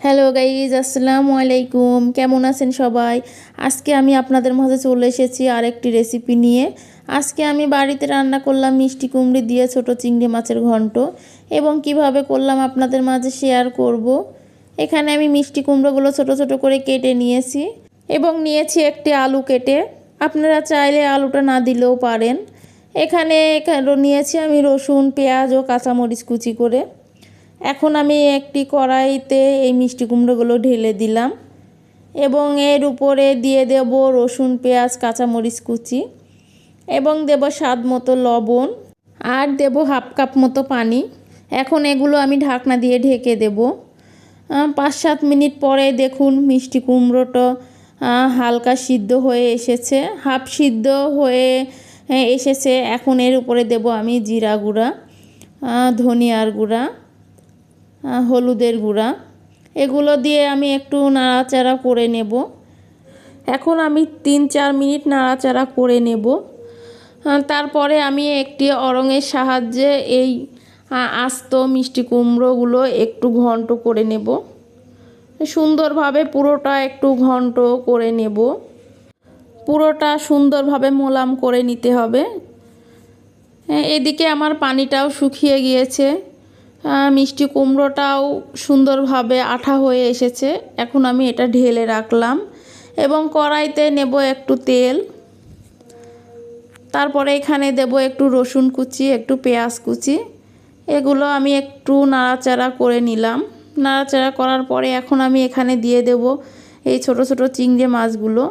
Hello guys, আসসালামু আলাইকুম। কেমন আছেন সবাই? আজকে আমি আপনাদের মাঝে চলে এসেছি আরেকটি রেসিপি নিয়ে। আজকে আমি বাড়িতে রান্না করলাম মিষ্টি কুমড়ি দিয়ে ছোট চিংড়ি মাছের ঘন্ট এবং কীভাবে করলাম আপনাদের মাঝে শেয়ার করব। এখানে আমি মিষ্টি কুমড়োগুলো ছোট ছোট করে কেটে নিয়েছি এবং নিয়েছি একটি আলু কেটে। আপনারা চাইলে আলুটা না দিলেও পারেন। এখানে নিয়েছি আমি রসুন, পেঁয়াজ ও কাঁচামরিচ কুচি করে। এখন আমি একটি কড়াইতে এই মিষ্টি কুমড়োগুলো ঢেলে দিলাম এবং এর উপরে দিয়ে দেব রসুন, পেঁয়াজ, কাঁচামরিচ কুচি এবং দেব স্বাদ মতো লবণ আর দেব হাফ কাপ মতো পানি। এখন এগুলো আমি ঢাকনা দিয়ে ঢেকে দেব। পাঁচ সাত মিনিট পরে দেখুন মিষ্টি কুমড়োটা হালকা সিদ্ধ হয়ে এসেছে, হাফ সিদ্ধ হয়ে এসেছে। এখন এর উপরে দেব আমি জিরা গুঁড়া ধনিয়ার গুঁড়া হলুদের গুঁড়া। এগুলো দিয়ে আমি একটু নাড়াচাড়া করে নেব। এখন আমি তিন চার মিনিট নাড়াচাড়া করে নেব। তারপরে আমি একটি অরঙের সাহায্যে এই আস্ত মিষ্টি কুমড়োগুলো একটু ঘন্ট করে নেব। সুন্দরভাবে পুরোটা একটু ঘন্ট করে নেব। পুরোটা সুন্দরভাবে মোলাম করে নিতে হবে। এদিকে আমার পানিটাও শুকিয়ে গিয়েছে। মিষ্টি কুমড়োটাও সুন্দরভাবে আঠা হয়ে এসেছে। এখন আমি এটা ঢেলে রাখলাম এবং কড়াইতে নেব একটু তেল। তারপরে এখানে দেব একটু রসুন কুচি, একটু পেঁয়াজ কুচি। এগুলো আমি একটু নাড়াচাড়া করে নিলাম। নাড়াচাড়া করার পরে এখন আমি এখানে দিয়ে দেব এই ছোট ছোট চিংড়ে মাছগুলো।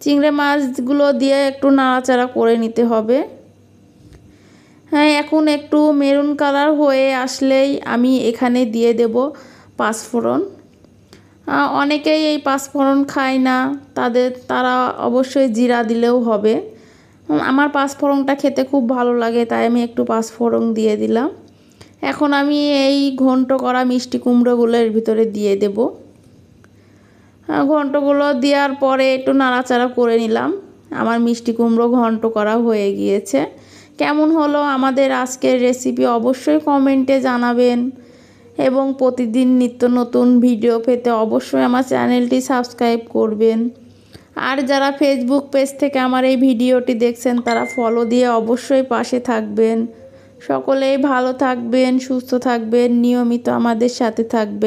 চিংড়ে মাছগুলো দিয়ে একটু নাড়াচাড়া করে নিতে হবে। হ্যাঁ এখন একটু মেরুন কালার হয়ে আসলেই আমি এখানে দিয়ে দেব পাঁচফোড়ন। অনেকেই এই পাঁচফোড়ন খায় না, তাদের, তারা অবশ্যই জিরা দিলেও হবে। আমার পাঁচফোড়নটা খেতে খুব ভালো লাগে, তাই আমি একটু পাঁচফোড়ন দিয়ে দিলাম। এখন আমি এই ঘন্ট করা মিষ্টি কুমড়োগুলো এর ভিতরে দিয়ে দেব। ঘন্টগুলো দেওয়ার পরে একটু নাড়াচাড়া করে নিলাম। আমার মিষ্টি কুমড়ো ঘন্ট করা হয়ে গিয়েছে। কেমন হলো আমাদের আজকের রেসিপি অবশ্যই কমেন্টে জানাবেন। এবং প্রতিদিন নিত্য নতুন ভিডিও পেতে অবশ্যই আমার চ্যানেলটি সাবস্ক্রাইব করবেন। আর যারা ফেসবুক পেজ থেকে আমার এই ভিডিওটি দেখছেন, তারা ফলো দিয়ে অবশ্যই পাশে থাকবেন। সকলেই ভালো থাকবেন, সুস্থ থাকবেন, নিয়মিত আমাদের সাথে থাকবেন।